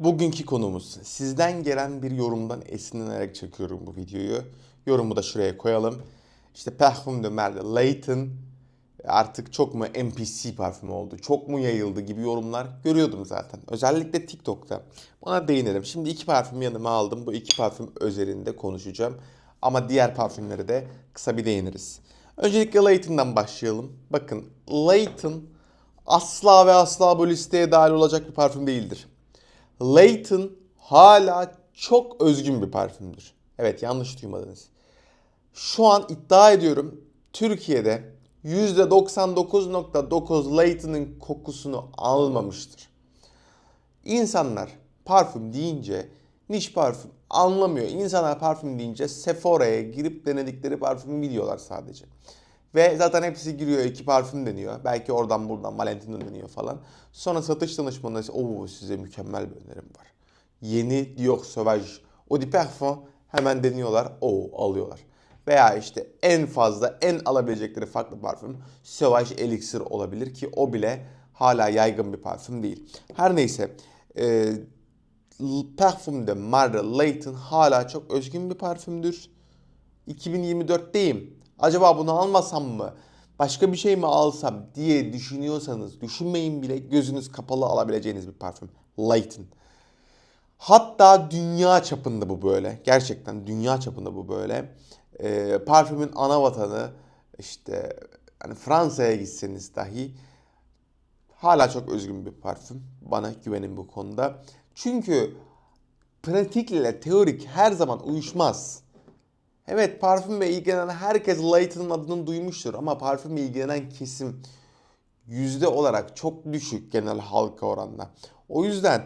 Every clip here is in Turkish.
Bugünkü konumuz sizden gelen bir yorumdan esinlenerek çekiyorum bu videoyu. Yorumu da şuraya koyalım. İşte Parfum de Merle Layton artık çok mu NPC parfümü oldu, çok mu yayıldı gibi yorumlar görüyordum zaten. Özellikle TikTok'ta. Buna değinelim. Şimdi iki parfüm yanıma aldım. Bu iki parfüm özelinde konuşacağım. Ama diğer parfümlere de kısa bir değiniriz. Öncelikle Layton'dan başlayalım. Bakın Layton asla ve asla bu listeye dahil olacak bir parfüm değildir. Layton hala çok özgün bir parfümdür. Evet yanlış duymadınız. Şu an iddia ediyorum Türkiye'de %99.9 Layton'ın kokusunu almamıştır. İnsanlar parfüm deyince niş parfüm anlamıyor. İnsanlar parfüm deyince Sephora'ya girip denedikleri parfümü biliyorlar sadece. Ve zaten hepsi giriyor iki parfüm deniyor. Belki oradan buradan Valentino deniyor falan. Sonra satış danışmanları o size mükemmel bir önerim var. Yeni Dior Sauvage Eau de Parfum hemen deniyorlar. O alıyorlar. Veya işte en fazla en alabilecekleri farklı parfüm Sauvage Elixir olabilir ki o bile hala yaygın bir parfüm değil. Her neyse e, Parfum de Marre Layton hala çok özgün bir parfümdür. 2024'teyim. Acaba bunu almasam mı? Başka bir şey mi alsam diye düşünüyorsanız düşünmeyin bile gözünüz kapalı alabileceğiniz bir parfüm. Layton. Hatta dünya çapında bu böyle. Gerçekten dünya çapında bu böyle. Ee, parfümün ana vatanı işte hani Fransa'ya gitseniz dahi hala çok özgün bir parfüm. Bana güvenin bu konuda. Çünkü pratikle teorik her zaman uyuşmaz. Evet parfümle ilgilenen herkes Layton'ın adını duymuştur ama parfümle ilgilenen kesim yüzde olarak çok düşük genel halka oranla. O yüzden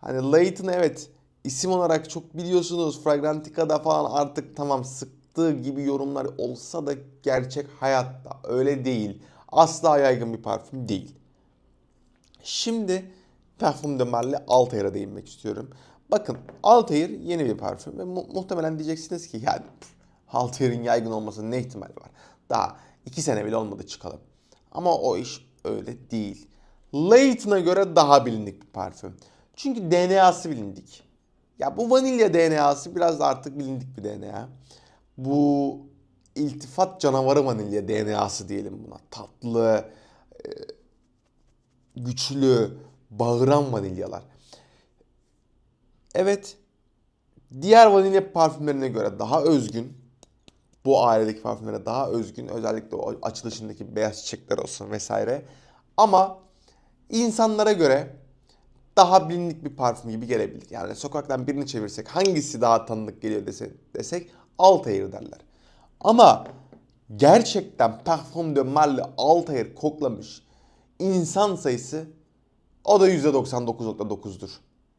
hani Layton evet isim olarak çok biliyorsunuz Fragrantica'da falan artık tamam sıktığı gibi yorumlar olsa da gerçek hayatta öyle değil. Asla yaygın bir parfüm değil. Şimdi Parfum de Marle Altair'a değinmek istiyorum. Bakın Altair yeni bir parfüm ve mu- muhtemelen diyeceksiniz ki yani Altair'in yaygın olmasının ne ihtimali var? Daha iki sene bile olmadı çıkalım. Ama o iş öyle değil. Layton'a göre daha bilindik bir parfüm. Çünkü DNA'sı bilindik. Ya bu vanilya DNA'sı biraz da artık bilindik bir DNA. Bu iltifat canavarı vanilya DNA'sı diyelim buna. Tatlı, e, güçlü, bağıran vanilyalar. Evet, diğer vanilya parfümlerine göre daha özgün. Bu ailedeki parfümlere daha özgün. Özellikle o açılışındaki beyaz çiçekler olsun vesaire. Ama insanlara göre daha bilindik bir parfüm gibi gelebilir. Yani sokaktan birini çevirsek hangisi daha tanıdık geliyor dese, desek Altair derler. Ama gerçekten Parfum de Marle Altair koklamış insan sayısı o da %99.9'dur.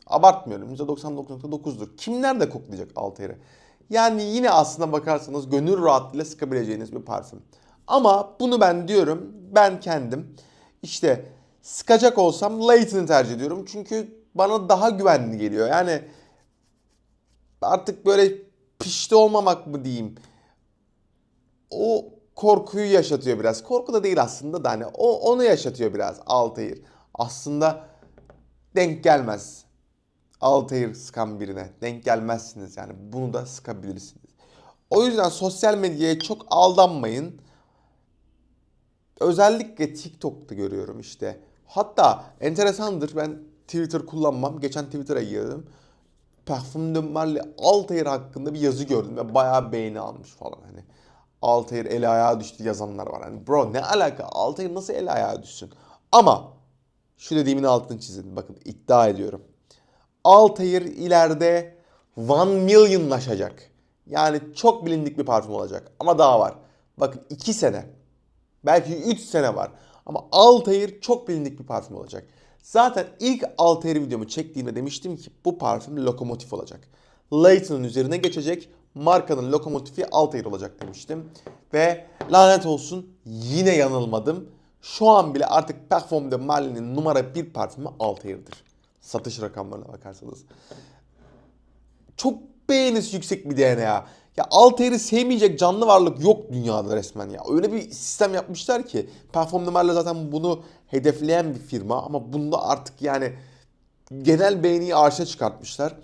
Abartmıyorum %99.9'dur. Kimler de koklayacak Altair'i? Yani yine aslına bakarsanız gönül rahatlığıyla sıkabileceğiniz bir parfüm. Ama bunu ben diyorum ben kendim işte sıkacak olsam Layton'ı tercih ediyorum. Çünkü bana daha güvenli geliyor. Yani artık böyle pişti olmamak mı diyeyim. O korkuyu yaşatıyor biraz. Korku da değil aslında da hani o onu yaşatıyor biraz Altair. Aslında denk gelmez. Altair sıkan birine denk gelmezsiniz yani bunu da sıkabilirsiniz. O yüzden sosyal medyaya çok aldanmayın. Özellikle TikTok'ta görüyorum işte. Hatta enteresandır ben Twitter kullanmam. Geçen Twitter'a girdim. Parfüm de Marle Altair hakkında bir yazı gördüm ve bayağı beğeni almış falan hani. Altair eli ayağa düştü yazanlar var. Hani bro ne alaka? Altair nasıl eli ayağa düşsün? Ama şu dediğimin altını çizin. Bakın iddia ediyorum. Altair ileride 1 milyonlaşacak. Yani çok bilindik bir parfüm olacak. Ama daha var. Bakın 2 sene. Belki 3 sene var. Ama Altair çok bilindik bir parfüm olacak. Zaten ilk Altair videomu çektiğimde demiştim ki bu parfüm lokomotif olacak. Layton'un üzerine geçecek. Markanın lokomotifi Altair olacak demiştim. Ve lanet olsun yine yanılmadım. Şu an bile artık Parfum de Marly'nin numara bir parfümü Altair'dir. Satış rakamlarına bakarsanız. Çok beğenisi yüksek bir DNA. Ya Altair'i sevmeyecek canlı varlık yok dünyada resmen ya. Öyle bir sistem yapmışlar ki. Marly zaten bunu hedefleyen bir firma ama bunda artık yani genel beğeniyi arşa çıkartmışlar.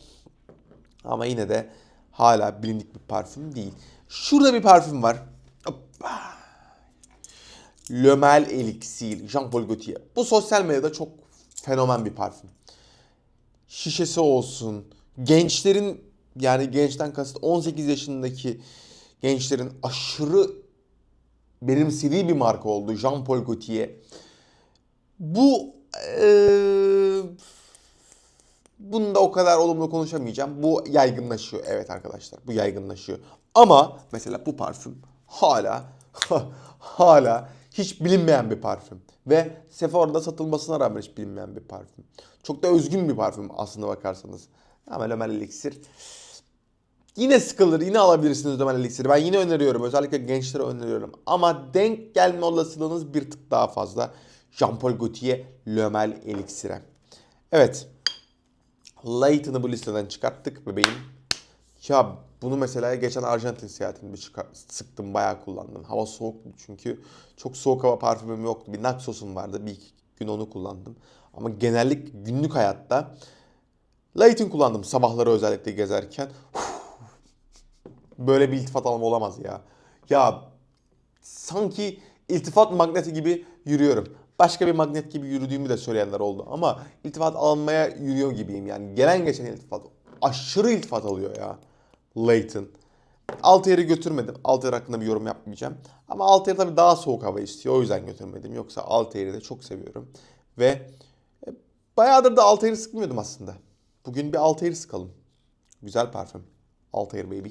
Ama yine de hala bilindik bir parfüm değil. Şurada bir parfüm var. Mal Elixir, Jean-Paul Gaultier. Bu sosyal medyada çok fenomen bir parfüm. Şişesi olsun, gençlerin yani gençten kasıt 18 yaşındaki gençlerin aşırı benimsediği bir marka oldu Jean-Paul Gaultier. Bu eee Bunda o kadar olumlu konuşamayacağım. Bu yaygınlaşıyor. Evet arkadaşlar bu yaygınlaşıyor. Ama mesela bu parfüm hala hala hiç bilinmeyen bir parfüm. Ve Sephora'da satılmasına rağmen hiç bilinmeyen bir parfüm. Çok da özgün bir parfüm aslında bakarsanız. Ama Mal Elixir Yine sıkılır, yine alabilirsiniz Dömen Elixir'i. Ben yine öneriyorum. Özellikle gençlere öneriyorum. Ama denk gelme olasılığınız bir tık daha fazla. Jean-Paul Gaultier Mal Elixir'e. Evet. Layton'ı bu listeden çıkarttık bebeğim. Ya bunu mesela geçen Arjantin seyahatimde çıkar, sıktım bayağı kullandım. Hava soğuktu çünkü. Çok soğuk hava parfümüm yoktu. Bir Naxos'um vardı. Bir iki gün onu kullandım. Ama genellik günlük hayatta Layton kullandım sabahları özellikle gezerken. Böyle bir iltifat alma olamaz ya. Ya sanki iltifat magneti gibi yürüyorum. Başka bir magnet gibi yürüdüğümü de söyleyenler oldu. Ama iltifat almaya yürüyor gibiyim yani. Gelen geçen iltifat. Aşırı iltifat alıyor ya. Layton. Altayır'ı götürmedim. Altayır hakkında bir yorum yapmayacağım. Ama Altayır tabii daha soğuk hava istiyor. O yüzden götürmedim. Yoksa Altayır'ı da çok seviyorum. Ve e, bayağıdır da Altayır'ı sıkmıyordum aslında. Bugün bir Altayır sıkalım. Güzel parfüm. Altayır baby.